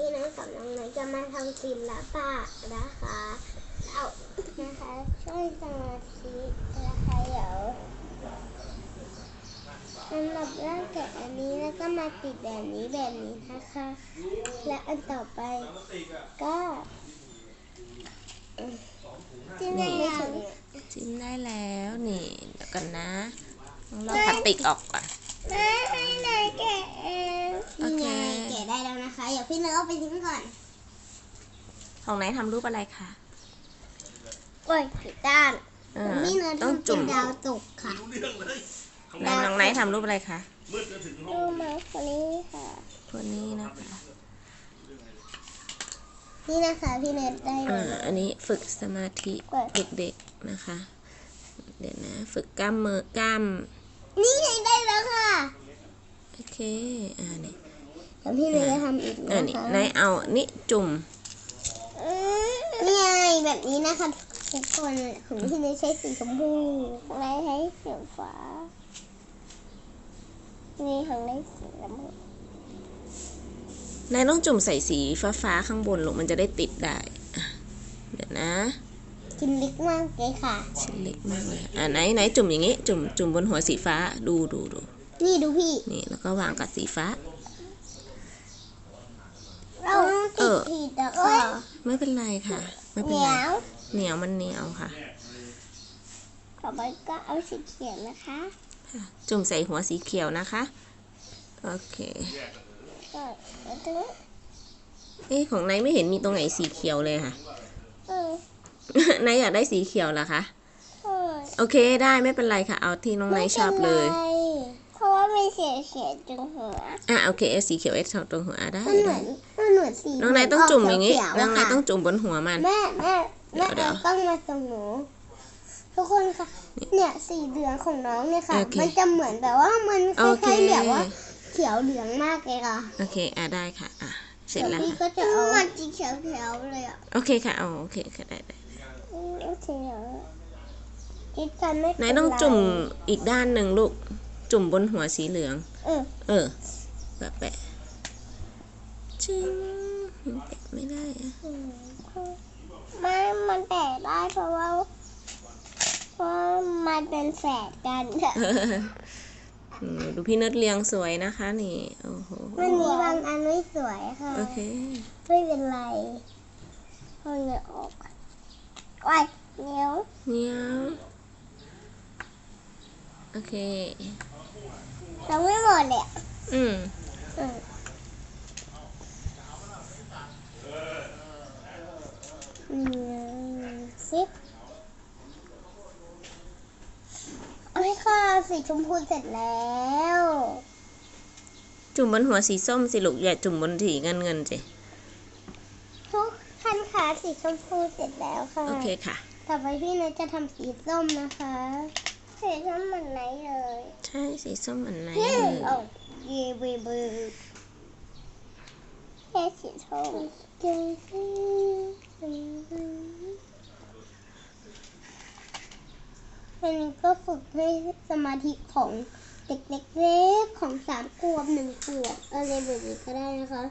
พี่น้อยกับน้องน้อยจะมาทำศิลปะนะคะเอานะคะช่วยสมาธินะคะเดี๋ยวสำหรับร่างแกะอันนี้แล้วก็มาติดแบบนี้แบบนี้นะคะ และอันต่อไปก็จิ้มได้ยังจิ้มได้แล้วนี่เดี๋ยวกันนะต้องลอกพลาสติกออกก่อนไม่ให้นายแกะเอง พี่เนยเอาไปทิ้งก่อน ของไหนทำรูปอะไรคะ โอ้ยผิดด้านเออพี่เนยต้องทำเป็จุ่นม ดาวตกค่ะไหนน้องไหนทำรูปอะไรคะดูมาคนนี้ค่ะคนนี้นะคะ นี่นะคะพี่เนยได้เลอ่าย อันนี้ฝึกสมาธิเปิดเด็กๆนะคะ เดี๋ยวนะ ฝึกกล้ามมือกล้าม นี่ไงได้แล้วค่ะ โอเค อ่านี่เดี๋ยวพี่เนยจะทำอีกอ่านะนี่คะไหนเอานี่จุ่ม นี่ไงแบบนี้นะคะทุกคนของพี่เนยใช้สีชมพูของนายใช้สีฟ้านี่ของนายสีน้ำเงินนายต้องจุ่มใส่สีฟ้าๆข้างบนลูกมันจะได้ติดได้อะเดี๋ยวนะกินเล็กมากเลยค่ะ ชิ้นเล็กมากเลยอ่าไหนไหนจุ่มอย่างงี้ จุ่มจุ่มบนหัวสีฟ้าดูดูดูนี่ดูพี่ นี่แล้วก็วางกับสีฟ้าเราติดผิด อะค่ะไม่เป็นไรค่ะ ไม่เป็นเหนีไรยวเหนียวมันเหนียวค่ะต่อไปก็เอาสีเขียวนะคะจุ่มใส่หัวสีเขียวนะคะ โอเค ก็เอาตรงนี้เอ๊ะของนายไม่เห็นมีตรงไหนสีเขียวเลยค่ะ เออนายอยากได้สีเขียวเหรอคะ เออโอเคได้ไม่เป็นไรค่ะ เอาที่น้องนายชอบเลย ไม่ป็นไร เพราะว่าไม่เสียเสียตรงหัวอะโอเคเอาสีเขียวเอสตรงหัวอะได้มันเหมืได้อนมันเหมือนสีน้องนายต้องจุ่มอย่างงี้เขีวๆน้องนายะค่ะต้องจุ่มบนหัวมัน แม่แม่แม่เดี๋ยวเอาต้องมาตรงหนูทุกคนค่ะ เนี่ยสีเหลืองของน้องเนี่ยค่ะโอเคมันจะเหมือนแบบว่ามันคโอเคล้ายๆแบบว่า เขียวเหลืองมากเลยค่ะ โอเคอะได้ค่ะ อะเสร็จแล้วพี่ค่ะก็จะเอามันสีเขียวเขียวๆเลยอะ โอเคค่ะเอาโอเคค่ะได้ได้อืมโอเคเหรอคิดกันไม่นายต้องจุ่มอีกด้านหนึ่งลูก จุ่มบนหัวสีเหลือง เออ เออแบบแปะจิ้มมันแปะไม่ได้อะอืมไม่ มันแตกได้เพราะว่า เพราะว่ามันเป็นแฝดกันอืมดูพี่เนิร์ดเรียงสวยนะคะนี่ โอ้โห มันมีบางอันไม่สวยค่ะ โอเค ไม่เป็นไรเอาเนื้อออกว้ายเหนียวเนี้ยโอเค เราไม่หมดเลยอะอืมอืมอืมสิโอ้ยค่ะสีชมพูเสร็จแล้วจุ่มบนหัวสีส้มสิลูกอย่าจุ่มบนสีเงินเงินสิ ทุกท่านค่ะสีชมพูเสร็จแล้วค่ะ โอเคค่ะ ต่อไปพี่เนยจะทำสีส้มนะคะ สีส้มเหมือนไหนเลยใช่สีส้มเหมือนไหนเฮ้เลยยโอ้เย่เบเบแค่สีส้มอันนี้ก็ฝึกให้สมาธิของเด็กเล็กๆของสามขวบหนึ่งขวบอะไรแบบนี้ก็ได้นะคะ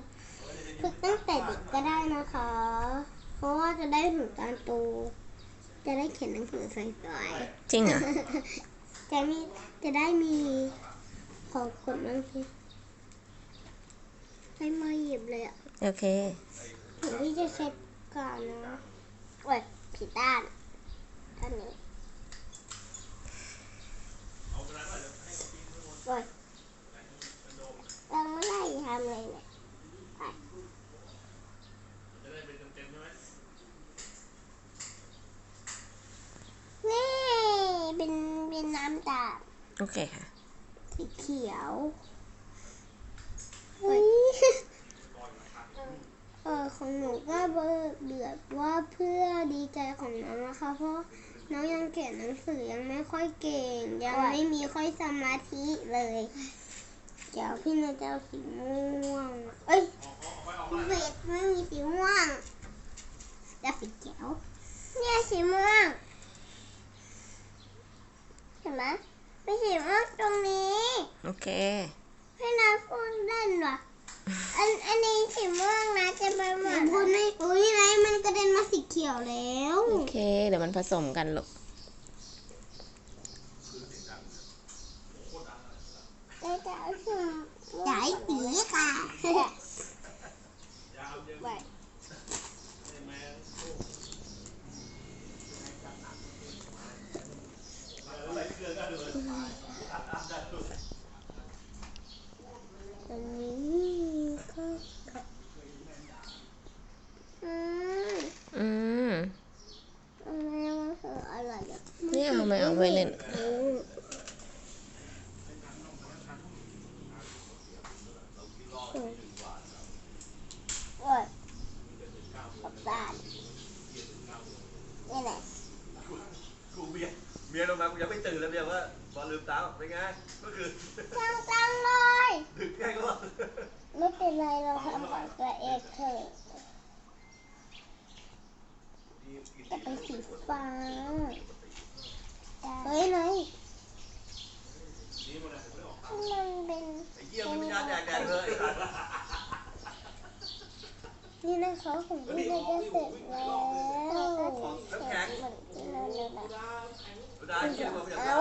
ฝึกตั้งแต่เด็กก็ได้นะคะ เพราะว่าจะได้ถึงการโต จะได้เขียนหนังสือสวยๆจริงเหรอจะมีจะได้มีขอกดบ้างสิให้มาหยิบเลยอะโอเค เดี๋ยวพี่จะเช็ดก่อนนะโอ้ยผิดด้านด้านนี้โอ้ยเราไม่ได้ทำเลยเนี่ยไปนี่เป็น เป็นน้ำตาลโอเคค่ะ สีเขียวเฮ้ยเออของหนูก็เบิกเดือดว่าเพื่อดีใจของน้องนะคะ เพราะน้องยังเขียนหนังสือยังไม่ค่อยเก่ง ยังไม่มีค่อยสมาธิเลย เดี๋ยวพี่นายจะเอาสีม่วงเอ้ยเวทไม่มีสีม่วงจะสีเขียวเนี่ยสีม่วง หยิบลูตรงนี้ โอเคพี่น้าพูดเล่นว่ะอันอันนี้สีม่วงนะจะไปหมดพูดไม่อุ้ยไรมันกระเด็นมาสีเขียวแล้ว โอเค เดี๋ยวมันผสมกันลูก ยลงมากูยังไม่ตื่นเลยเมียว่าพอลืมตาเป็นไงก็คือจังจังเลยดึกไงก็ว่าไม่เป็นไรเราทำของตัวเองเถอะแต่เป็นสีฟ้าเฮ้ยนายมันเป็นไอ้เหี้ยมันไม่ยาแดกแดกเลยนี่นะคะของพี่เลยจะเสร็จแล้วเสร็จเหมือนที่เราเลยนะ เวลาเหี้ยมันไม่อยากเอ้า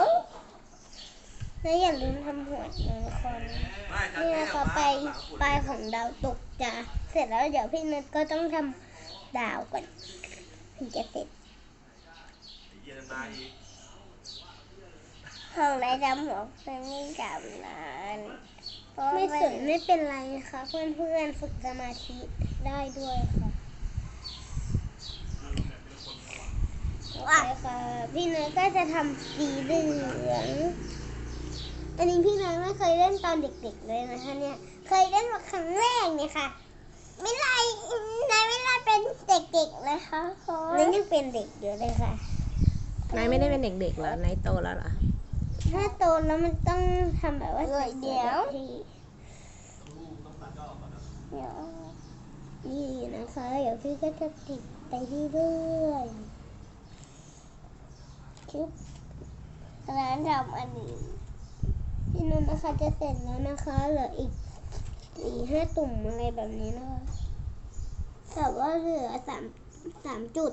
แล้วอย่าลืมทำหัวหนึ่งคนไม่จัดนี่แก้นะวคะมาไปปลายของดาวตกจะเสร็จแล้วเดี๋ยวพี่นัทก็ต้องทำดาวก่อนถึงจะเสร็จไอ้เหี้ยมาอีกห้องในจำหัวเป็นไม่จำนานไม่สวยไม่เป็นไรค่ะเพื่อนๆฝึกสมาธิได้ด้วยค่ะ ว้าค่ะ พี่เนยก็จะทำสีเหลือง อันนี้พี่เนยไม่เคยเล่นตอนเด็กๆเลยนะคะเนี่ย เคยเล่นมาครั้งแรกเนี่ยค่ะ ไม่ไรนายไม่ไรเป็นเด็กๆนะคะนั่นยังเป็นเด็กอยู่เลยค่ะ นายไม่ได้เป็นเด็กๆแล้วนายโตแล้วเหรอ ถ้าโตแล้วมันต้องทำแบบว่าเดี๋ยวเดี๋ยวนี่นะคะ เดี๋ยวพี่ก็จะติดไปเรื่อยๆ ชุบร้านทำอันนี้พี่นุ่นนะคะจะเสร็จแล้วนะคะเหลืออีกสี่ห้าตุ่มอะไรแบบนี้นะคะแต่ว่าเหลือสามสามจุด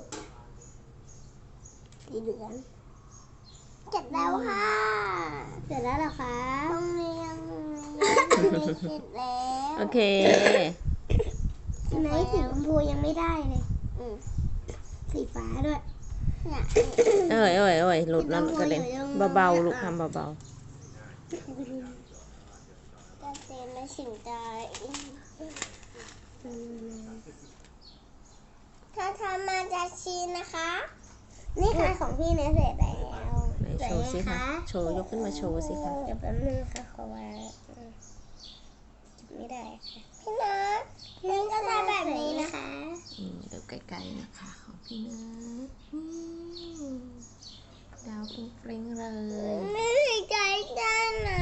สีเหลืองเสร็จแล้วค่ะ เสร็จแล้วเหรอคะตรงนี้ยังไม่เสร็จแล้วโอเคไหนสีชมพูยังไม่ได้เลยสีฟ้าด้วย เนี่ยเอ้ยเอ้ยเอ้ยหลุดแล้วกระเด็นเบาๆลูกทำเบาจะเซ็นไม่ถึงใจถ้าทำมาจากชีนนะคะ นี่ค่ะของพี่เนี่ยเสร็จแล้วๆไหนโชว์สิคะโชว์ยกขึ้นมาโชว์สิคะเดี๋ยวแป๊บนึงค่ะขอว่าไม่ได้ค่ะพี่นัทพี่ก็ทำแบบนี้นะคะอืมเดี๋ยวไกลๆนะคะของพี่เนิร์ดนี่ดาวเปร่งๆเลยไม่ได้ใจกันนะ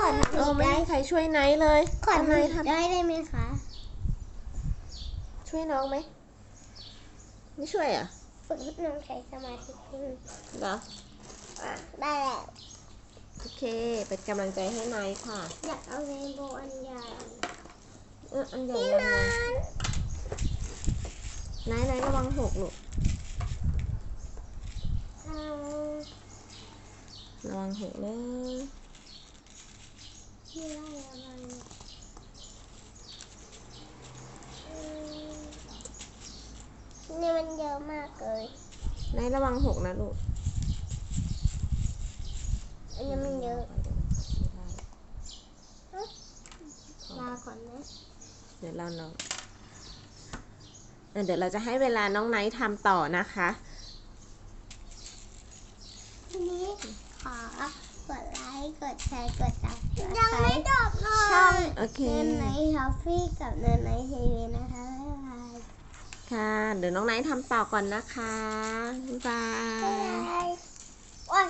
ขอโอ้ทำไม่ได้มีใครช่วยไนท์เลยขอทำไมทำทได้ได้ไหมคะำช่วยน้องไหม ไม่ช่วยเหรอะฝึกให้น้องใช้สมาธิขึ้นเหรออะได้แล้วโอเค เป็นกำลังใจให้ไนท์ค่ะ อยากเอาเรนโบว์อันใหญ่เอออันใหญ่พี่ยังไง นัทไนท์ไนท์ระวังหกลูกเอาระวังหกเลยที่ไล่อะไรอืมนี่มันเยอะมากเลยไนท์ระวังหกนะลูกอันนี้มันเยอะลาก่อนนะเดี๋ยวเราน้อง เออเดี๋ยวเราจะให้เวลาน้องไนท์ทำต่อนะคะทีนี้ขอกดไลค์ กดแชร์ กดซับยังไม่จบเลยช่องโอเค เนินไนท์ทอฟฟี่กับเนินไนท์ทีวีนะคะบ๊ายบายค่ะ เดี๋ยวน้องไนท์ทำต่อก่อนนะคะ บ๊ายบาบ๊ายยบายโอ๊ย